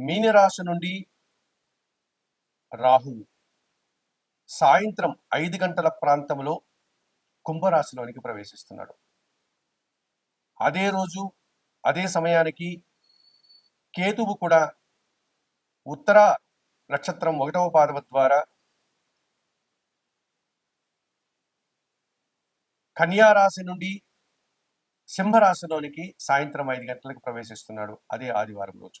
మీనరాశి నుండి రాహువు సాయంత్రం ఐదు గంటల ప్రాంతంలో కుంభరాశిలోనికి ప్రవేశిస్తున్నాడు. అదే రోజు అదే సమయానికి కేతువు కూడా ఉత్తర నక్షత్రం ఒకటవ పాదవ ద్వారా కన్యా రాశి నుండి సింహరాశిలోనికి సాయంత్రం ఐదు గంటలకు ప్రవేశిస్తున్నాడు. అదే ఆదివారం రోజు.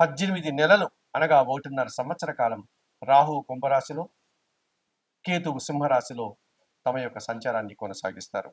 పద్దెనిమిది నెలలు అనగా ఒకటిన్నర సంవత్సర కాలం రాహు కుంభరాశిలో కేతువు సింహరాశిలో తమ యొక్క సంచారాన్ని కొనసాగిస్తారు.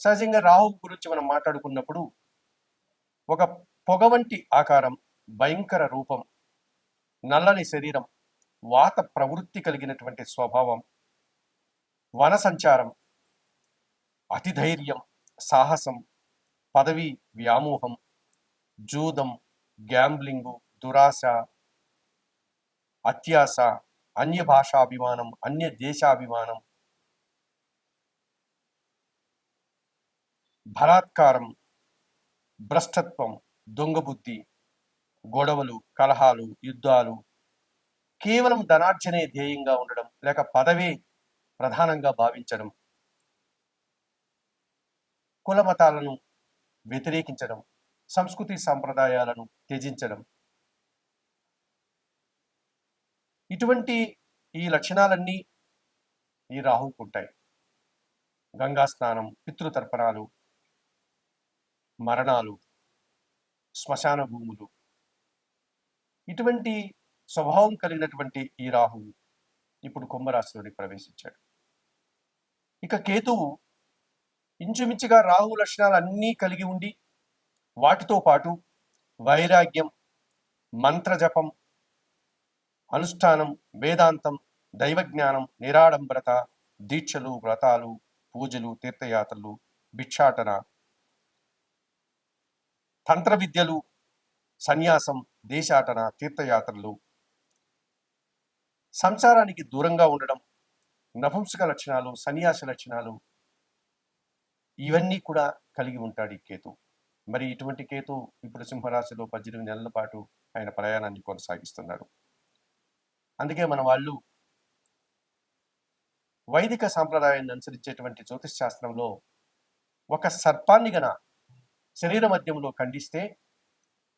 సహజంగా రాహు గురించి మనం మాట్లాడుకున్నప్పుడు ఒక పొగ వంటి ఆకారం భయంకర రూపం నల్లని శరీరం వాత ప్రవృత్తి కలిగినటువంటి స్వభావం వన సంచారం అతిధైర్యం సాహసం పదవి వ్యామోహం జూదం గ్యాంబ్లింగు దురాశ అత్యాశ అన్య భాషాభిమానం అన్య దేశాభిమానం బలాత్కారం భ్రష్టత్వం దొంగబుద్ధి గొడవలు కలహాలు యుద్ధాలు కేవలం ధనార్జనే ధ్యేయంగా ఉండడం లేక పదవే ప్రధానంగా భావించడం కుల మతాలను వ్యతిరేకించడం సంస్కృతి సాంప్రదాయాలను త్యజించడం. ఇటువంటి ఈ లక్షణాలన్నీ ఈ రాహువుకు ఉంటాయి. గంగా స్నానం పితృతర్పణాలు మరణాలు శ్మశాన భూములు. ఇటువంటి స్వభావం కలిగినటువంటి ఈ రాహువు ఇప్పుడు కుంభరాశిలోని ప్రవేశించాడు. ఇక కేతువు ఇంచుమించుగా రాహు లక్షణాలు అన్నీ కలిగి ఉండి వాటితో పాటు వైరాగ్యం మంత్రజపం అనుష్ఠానం వేదాంతం దైవజ్ఞానం నిరాడంబరత దీక్షలు వ్రతాలు పూజలు తీర్థయాత్రలు భిక్షాటన తంత్ర విద్యలు సన్యాసం దేశాటన తీర్థయాత్రలు. సంసారానికి దూరంగా ఉండడం నపుంసక లక్షణాలు సన్యాస లక్షణాలు ఇవన్నీ కూడా కలిగి ఉంటాడు ఈ కేతు. మరి ఇటువంటి కేతు ఇప్పుడు సింహరాశిలో పద్దెనిమిది నెలల పాటు ఆయన ప్రయాణాన్ని కొనసాగిస్తున్నాడు. అందుకే మన వాళ్ళు వైదిక సాంప్రదాయాన్ని అనుసరించేటువంటి జ్యోతిష్ శాస్త్రంలో ఒక సర్పాన్ని గన శరీర మధ్యంలో ఖండిస్తే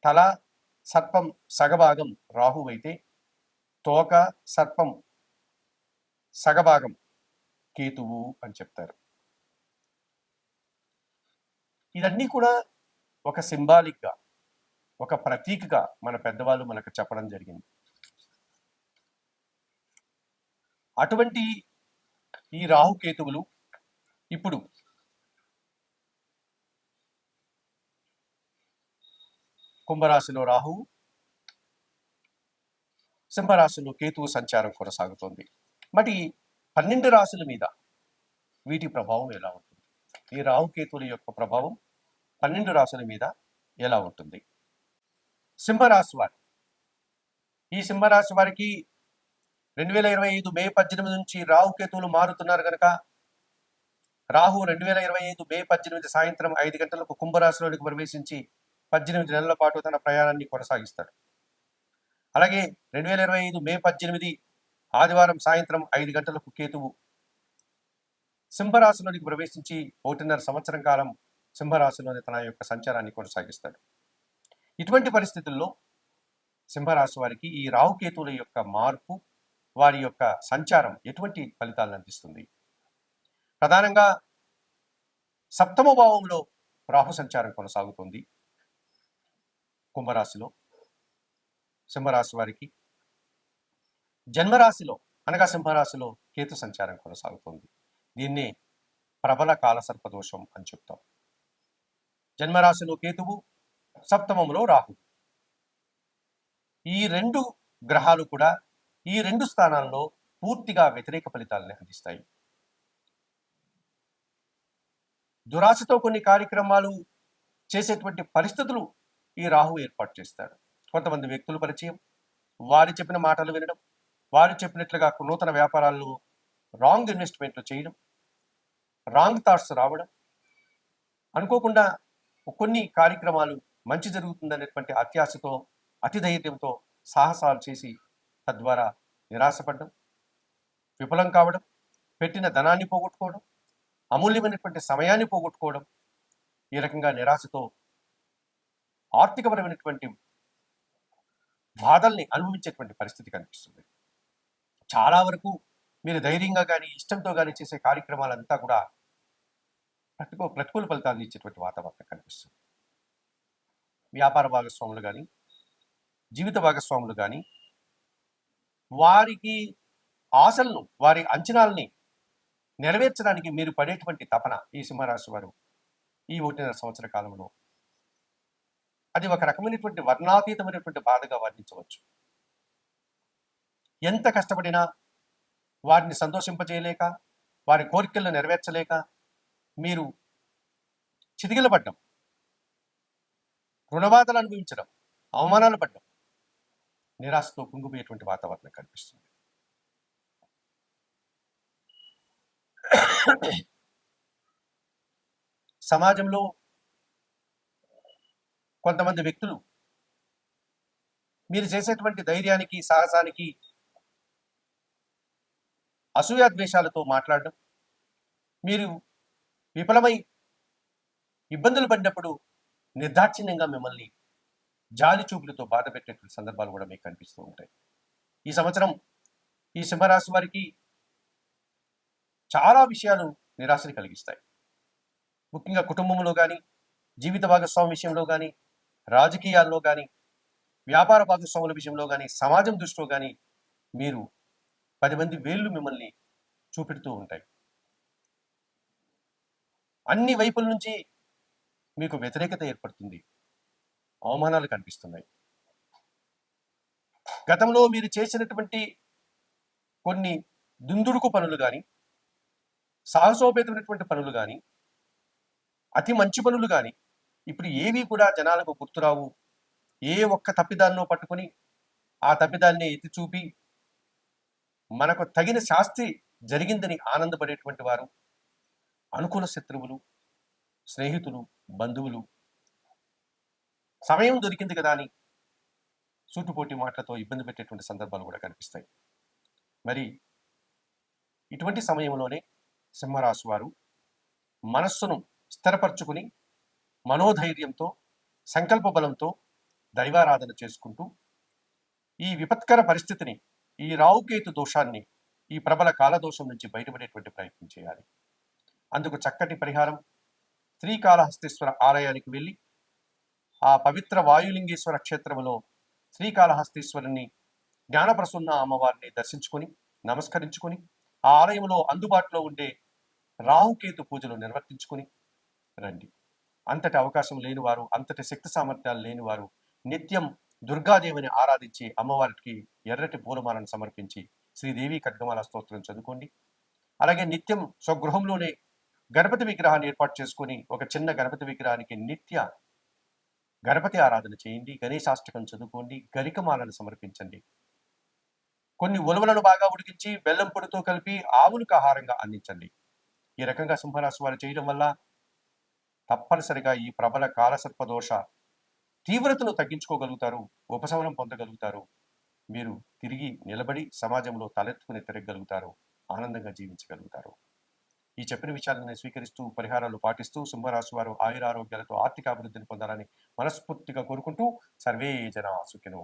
తల సర్పం సగభాగం రాహు అయితే తోక సర్పం సగభాగం కేతువు అని చెప్తారు. ఇదన్నీ కూడా ఒక సింబాలిక్గా ఒక ప్రతీకగా మన పెద్దవాళ్ళు మనకు చెప్పడం జరిగింది. అటువంటి ఈ రాహుకేతువులు ఇప్పుడు కుంభరాశిలో రాహువు సింహరాశిలో కేతువు సంచారం కొనసాగుతోంది. మరి పన్నెండు రాశుల మీద వీటి ప్రభావం ఎలా ఉంటుంది? ఈ రాహుకేతువుల యొక్క ప్రభావం పన్నెండు రాశుల మీద ఎలా ఉంటుంది? సింహరాశి వారు. ఈ సింహరాశి వారికి రెండు వేల ఇరవై ఐదు మే పద్దెనిమిది నుంచి రాహు కేతువులు మారుతున్నారు కనుక రాహు రెండు వేల ఇరవై ఐదు మే పద్దెనిమిది సాయంత్రం ఐదు గంటలకు కుంభరాశిలోనికి ప్రవేశించి పద్దెనిమిది నెలల పాటు తన ప్రయాణాన్ని కొనసాగిస్తాడు. అలాగే రెండు వేల ఇరవై ఐదు మే పద్దెనిమిది ఆదివారం సాయంత్రం ఐదు గంటలకు కేతువు సింహరాశిలోనికి ప్రవేశించి ఒకటిన్నర సంవత్సరం కాలం సింహరాశిలోని తన యొక్క సంచారాన్ని కొనసాగిస్తాడు. ఇటువంటి పరిస్థితుల్లో సింహరాశి వారికి ఈ రాహుకేతువుల యొక్క మార్పు వారి యొక్క సంచారం ఎటువంటి ఫలితాలను అందిస్తుంది? ప్రధానంగా సప్తమ భావంలో రాహు సంచారం కొనసాగుతుంది కుంభరాశిలో. సింహరాశి వారికి జన్మరాశిలో అనగా సింహరాశిలో కేతు సంచారం కొనసాగుతుంది. దీన్నే ప్రబల కాలసర్ప దోషం అని చెప్తాం. జన్మరాశిలో కేతువు సప్తమంలో రాహు. ఈ రెండు గ్రహాలు కూడా ఈ రెండు స్థానాల్లో పూర్తిగా వ్యతిరేక ఫలితాలని అందిస్తాయి. దురాశతో కొన్ని కార్యక్రమాలు చేసేటువంటి పరిస్థితులు ఈ రాహు ఏర్పాటు చేస్తాడు. కొంతమంది వ్యక్తుల పరిచయం వారి చెప్పిన మాటలు వినడం వారు చెప్పినట్లుగా నూతన వ్యాపారాల్లో రాంగ్ ఇన్వెస్ట్మెంట్లు చేయడం రాంగ్ థాట్స్ రావడం అనుకోకుండా కొన్ని కార్యక్రమాలు మంచి జరుగుతుందనేటువంటి అత్యాశతో అతి ధైర్యంతో సాహసాలు చేసి తద్వారా నిరాశపడడం విఫలం కావడం పెట్టిన ధనాన్ని పోగొట్టుకోవడం అమూల్యమైనటువంటి సమయాన్ని పోగొట్టుకోవడం ఈ రకంగా నిరాశతో ఆర్థికపరమైనటువంటి బాధల్ని అనుభవించేటువంటి పరిస్థితి కనిపిస్తుంది. చాలా వరకు మీరు ధైర్యంగా కానీ ఇష్టంతో కానీ చేసే కార్యక్రమాలంతా కూడా ప్రతికూ ప్రతికూల ఫలితాలను ఇచ్చేటువంటి వాతావరణం కనిపిస్తుంది. వ్యాపార భాగస్వాములు కానీ జీవిత భాగస్వాములు కానీ వారికి ఆశలను వారి అంచనాలని నెరవేర్చడానికి మీరు పడేటువంటి తపన ఈ సింహరాశి వారు ఈ ఒకటిన్నర సంవత్సర కాలంలో. అది ఒక రకమైనటువంటి వర్ణాతీతమైనటువంటి బాధగా వర్ణించవచ్చు. ఎంత కష్టపడినా వారిని సంతోషింపజేయలేక వారి కోరికలను నెరవేర్చలేక మీరు చితికిలపడ్డం రుణబాధలు అనుభవించడం అవమానాలు పడ్డం నిరాశతో కుంగిపోయేటువంటి వాతావరణం కనిపిస్తుంది. సమాజంలో కొంతమంది వ్యక్తులు మీరు చేసేటువంటి ధైర్యానికి సాహసానికి అసూయాద్వేషాలతో మాట్లాడడం మీరు విఫలమై ఇబ్బందులు పడినప్పుడు నిర్దాక్షిణ్యంగా మిమ్మల్ని జాలి చూపులతో బాధ పెట్టేటువంటి సందర్భాలు కూడా మీకు కనిపిస్తూ ఉంటాయి. ఈ సంవత్సరం ఈ సింహరాశి వారికి చాలా విషయాలు నిరాశని కలిగిస్తాయి. ముఖ్యంగా కుటుంబంలో కానీ జీవిత భాగస్వామి విషయంలో కానీ రాజకీయాల్లో కానీ వ్యాపార భాగస్వాముల విషయంలో కానీ సమాజం దృష్టిలో కానీ మీరు పది మంది వేళ్ళు మిమ్మల్ని చూపెడుతూ ఉంటాయి. అన్ని వైపుల నుంచి మీకు వ్యతిరేకత ఏర్పడుతుంది. అవమానాలు కనిపిస్తున్నాయి. గతంలో మీరు చేసినటువంటి కొన్ని దుందుడుకు పనులు కానీ సాహసోపేతమైనటువంటి పనులు కానీ అతి మంచి పనులు కానీ ఇప్పుడు ఏవి కూడా జనాలకు గుర్తురావు. ఏ ఒక్క తప్పిదాన్నో పట్టుకొని ఆ తప్పిదాన్ని ఎత్తి చూపి మనకు తగిన శాస్తి జరిగిందని ఆనందపడేటువంటి వారు అనుకూల శత్రువులు స్నేహితులు బంధువులు. సమయం దొరికింది కదా అని సూటుపోటి మాటలతో ఇబ్బంది పెట్టేటువంటి సందర్భాలు కూడా కనిపిస్తాయి. మరి ఇటువంటి సమయంలోనే సింహరాశి వారు మనస్సును స్థిరపరచుకుని మనోధైర్యంతో సంకల్ప బలంతో దైవారాధన చేసుకుంటూ ఈ విపత్కర పరిస్థితిని ఈ రావుకేతు దోషాన్ని ఈ ప్రబల కాలదోషం నుంచి బయటపడేటువంటి ప్రయత్నం చేయాలి. అందుకు చక్కటి పరిహారం. శ్రీకాళహస్తీశ్వర ఆలయానికి వెళ్ళి ఆ పవిత్ర వాయులింగేశ్వర క్షేత్రంలో శ్రీకాళహస్తీశ్వరుని జ్ఞానప్రసన్న అమ్మవారిని దర్శించుకొని నమస్కరించుకొని ఆ ఆలయంలో అందుబాటులో ఉండే రాహుకేతు పూజలు నిర్వర్తించుకొని రండి. అంతటి అవకాశం లేనివారు అంతటి శక్తి సామర్థ్యాలు లేనివారు నిత్యం దుర్గాదేవిని ఆరాధించి అమ్మవారికి ఎర్రటి పూలమాలను సమర్పించి శ్రీదేవి ఖడ్గమాల స్తోత్రం చదువుకోండి. అలాగే నిత్యం స్వగృహంలోనే గణపతి విగ్రహాన్ని ఏర్పాటు చేసుకొని ఒక చిన్న గణపతి విగ్రహానికి నిత్య గణపతి ఆరాధన చేయండి గణేశాష్టకం చదువుకోండి గరికమాలను సమర్పించండి. కొన్ని ఉలవలను బాగా ఉడికించి బెల్లం పొడితో కలిపి ఆవులకు ఆహారంగా అందించండి. ఈ రకంగా సింహరాశి వారు చేయడం వల్ల తప్పనిసరిగా ఈ ప్రబల కాలసర్ప దోష తీవ్రతను తగ్గించుకోగలుగుతారు ఉపశమనం పొందగలుగుతారు. మీరు తిరిగి నిలబడి సమాజంలో తలెత్తుకుని తిరగగలుగుతారు ఆనందంగా జీవించగలుగుతారు. ఈ చెప్పిన విషయాలను స్వీకరిస్తూ పరిహారాలు పాటిస్తూ సింహరాశి వారు ఆయురారోగ్యాలతో ఆర్థిక అభివృద్ధిని పొందాలని మనస్ఫూర్తిగా కోరుకుంటూ సర్వే జన సుఖినో